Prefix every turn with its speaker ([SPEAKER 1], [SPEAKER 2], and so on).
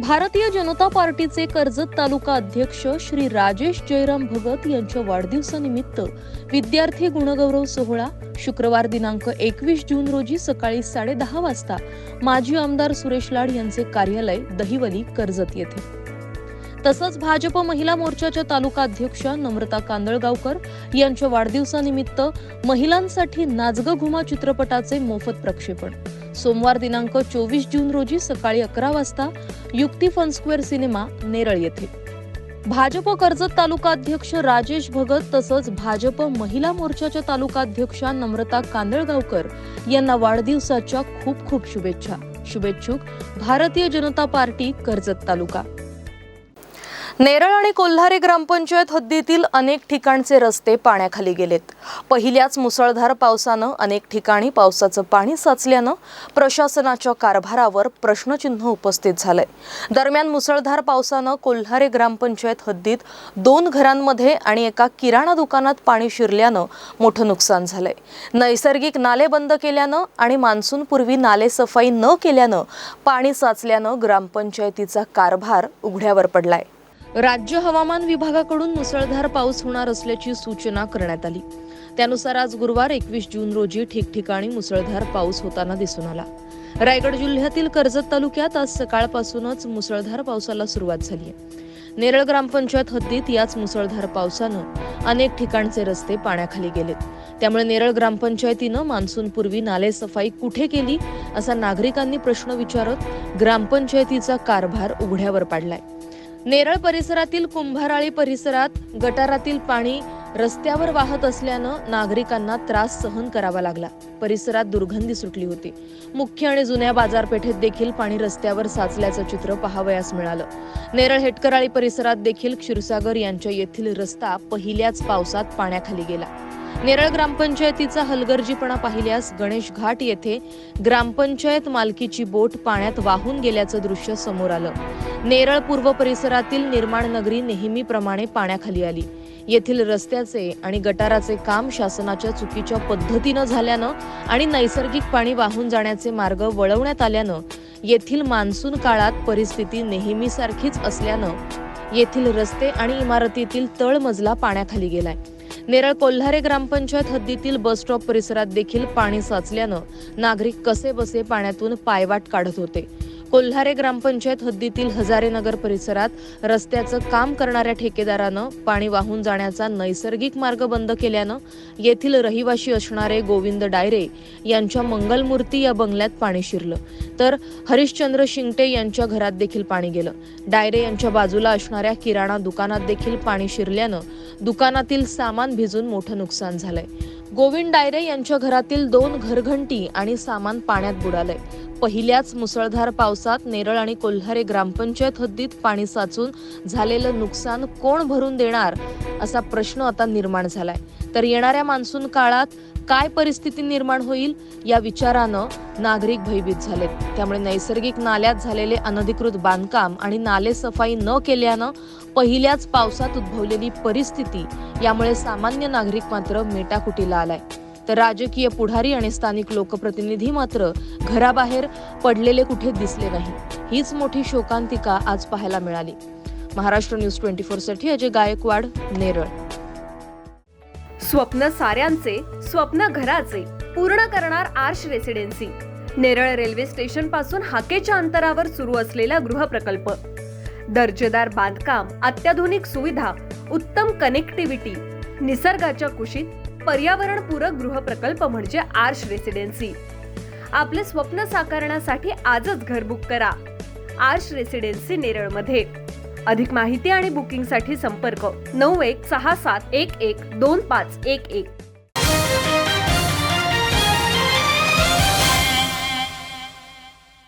[SPEAKER 1] भारतीय जनता पार्टीचे कर्जत तालुका अध्यक्ष श्री राजेश जयराम भगत यांच्या वाढदिवसानिमित्त विद्यार्थी गुणगौरव सोहळा शुक्रवार दिनांक एकवीस जून रोजी सकाळी साडेदहा वाजता माजी आमदार सुरेश लाड यांचे कार्यालय दहिवली कर्जत येथे. तसंच भाजप महिला मोर्चाच्या तालुका अध्यक्षा नम्रता कांदळगावकर यांच्या वाढदिवसानिमित्त महिलांसाठी नाचगं घुमा चित्रपटाचे मोफत प्रक्षेपण सोमवार दिनांक चोवीस जून रोजी सकाळी अकरा वाजता युक्ती फन स्क्वेअर सिनेमा नेरळ येथे. भाजप कर्जत तालुका अध्यक्ष राजेश भगत तसंच भाजप महिला मोर्चाच्या तालुका अध्यक्षा नम्रता कांदळगावकर यांना वाढदिवसाच्या खूप खूप शुभेच्छा. शुभेच्छुक भारतीय जनता पार्टी कर्जत तालुका. नेरळ आणि कोल्हारे ग्रामपंचायत हद्दीतील अनेक ठिकाणचे रस्ते पाण्याखाली गेलेत. पहिल्याच मुसळधार पावसानं अनेक ठिकाणी पावसाचं पाणी साचल्यानं प्रशासनाच्या कारभारावर प्रश्नचिन्ह उपस्थित झालंय. दरम्यान मुसळधार पावसानं कोल्हारे ग्रामपंचायत हद्दीत दोन घरांमध्ये आणि एका किराणा दुकानात पाणी शिरल्यानं मोठं नुकसान झालंय. नैसर्गिक नाले बंद केल्यानं आणि मान्सूनपूर्वी नाले सफाई न केल्यानं पाणी साचल्यानं ग्रामपंचायतीचा कारभार उघड्यावर पडलाय. राज्य हवामान विभागाकडून मुसळधार पाऊस होणार असल्याची सूचना करण्यात आली. त्यानुसार आज गुरुवार एकवीस जून रोजी ठिकठिकाणी मुसळधार पाऊस होताना दिसून आला. रायगड जिल्ह्यातील कर्जत तालुक्यात आज सकाळपासूनच मुसळधार पावसाला सुरुवात झाली आहे नेरळ ग्रामपंचायत हद्दीत याच मुसळधार पावसानं अनेक ठिकाणचे रस्ते पाण्याखाली गेलेत. त्यामुळे नेरळ ग्रामपंचायतीनं मान्सूनपूर्वी नाले सफाई कुठे केली असा नागरिकांनी प्रश्न विचारत ग्रामपंचायतीचा कारभार उघड्यावर पाडलाय. नेरळ परिसरातील कुंभाराळी परिसरात गटारातील पाणी रस्त्यावर वाहत असल्यानं नागरिकांना त्रास सहन करावा लागला. परिसरात दुर्गंधी सुटली होती. मुख्य आणि जुन्या बाजारपेठेत देखील पाणी रस्त्यावर साचल्याचं चित्र पाहावयास मिळालं. नेरळ हेटकराळी परिसरात देखील क्षीरसागर यांच्या येथील रस्ता पहिल्याच पावसात पाण्याखाली गेला. नेरळ ग्रामपंचायतीचा हलगर्जीपणा पाहिल्यास गणेश घाट येथे ग्रामपंचायत मालकीची बोट पाण्यात वाहून गेल्याचं दृश्य समोर आलं. नेरळ पूर्व परिसरातील निर्माण नगरी नेहमीप्रमाणे पाण्याखाली आली. येथील रस्त्याचे आणि गटाराचे काम शासनाच्या चुकीच्या पद्धतीनं झाल्यानं आणि नैसर्गिक पाणी वाहून जाण्याचे मार्ग वळवण्यात आल्यानं येथील मान्सून काळात परिस्थिती नेहमीसारखीच असल्यानं येथील रस्ते आणि इमारतीतील तळमजला पाण्याखाली गेलाय. नेरळ कोल्हारे ग्रामपंचायत हद्दीतील बस स्टॉप परिसरात देखील पाणी साचल्यानं नागरिक कसे बसे पाण्यातून पायवाट काढत होते. कोल्हारे ग्रामपंचायत हद्दीतील हजारे नगर परिसरात रस्त्याचं काम करणाऱ्या ठेकेदारानं पाणी वाहून जाण्याचा नैसर्गिक मार्ग बंद केल्यानं येथील रहिवाशी असणारे गोविंद डायरे यांच्या मंगलमूर्ती या बंगल्यात पाणी शिरलं. तर हरिश्चंद्र शिंगटे यांच्या घरात देखील पाणी गेलं. डायरे यांच्या बाजूला असणाऱ्या किराणा दुकानात देखील पाणी शिरल्यानं दुकानातील सामान भिजून मोठं नुकसान झालंय. गोविंद डायरे यांच्या घरातील दोन घरघंटी आणि सामान पाण्यात बुडालंय. पहिल्याच मुसळधार पावसात नेरळ आणि कोल्हारे ग्रामपंचायत हद्दीत पाणी साचून झालेलं नुकसान कोण भरून देणार असा प्रश्न आता निर्माण झालाय. तर येणाऱ्या मान्सून काळात काय परिस्थिती निर्माण होईल या विचारानं नागरिक भयभीत झालेत. त्यामुळे नैसर्गिक नाल्यात झालेले अनधिकृत बांधकाम आणि नाले सफाई न केल्यानं पहिल्याच पावसात उद्भवलेली परिस्थिती यामुळे सामान्य नागरिक मात्र मेटाकुटीला आलाय. तर राजकीय पुढारी आणि स्थानिक लोकप्रतिनिधी मात्र घराबाहेर पडलेले कुठे दिसले नाही. हीच मोठी शोकांतिका आज पाहायला मिळाली. महाराष्ट्र न्यूज ट्वेंटी फोरसाठी अजय गायकवाड नेरळ.
[SPEAKER 2] स्वप्न साऱ्यांचे स्वप्न घराचे पूर्ण करणार आर्श रेसिडेन्सी. नेरळ रेल्वे स्टेशनपासून हाकेच्या अंतरावर सुरू असलेला गृहप्रकल्प. दर्जेदार बांधकाम अत्याधुनिक सुविधा उत्तम कनेक्टिव्हिटी निसर्गाच्या कुशीत पर्यावरणपूरक गृहप्रकल्प म्हणजे आर्श रेसिडेन्सी. आपले स्वप्न साकारण्यासाठी आजच घर बुक करा. आर्श रेसिडेन्सी नेरळमध्ये. अधिक माहिती आणि बुकिंगसाठी संपर्क नऊ एक सहा सात एक एक दोन पाच एक एक.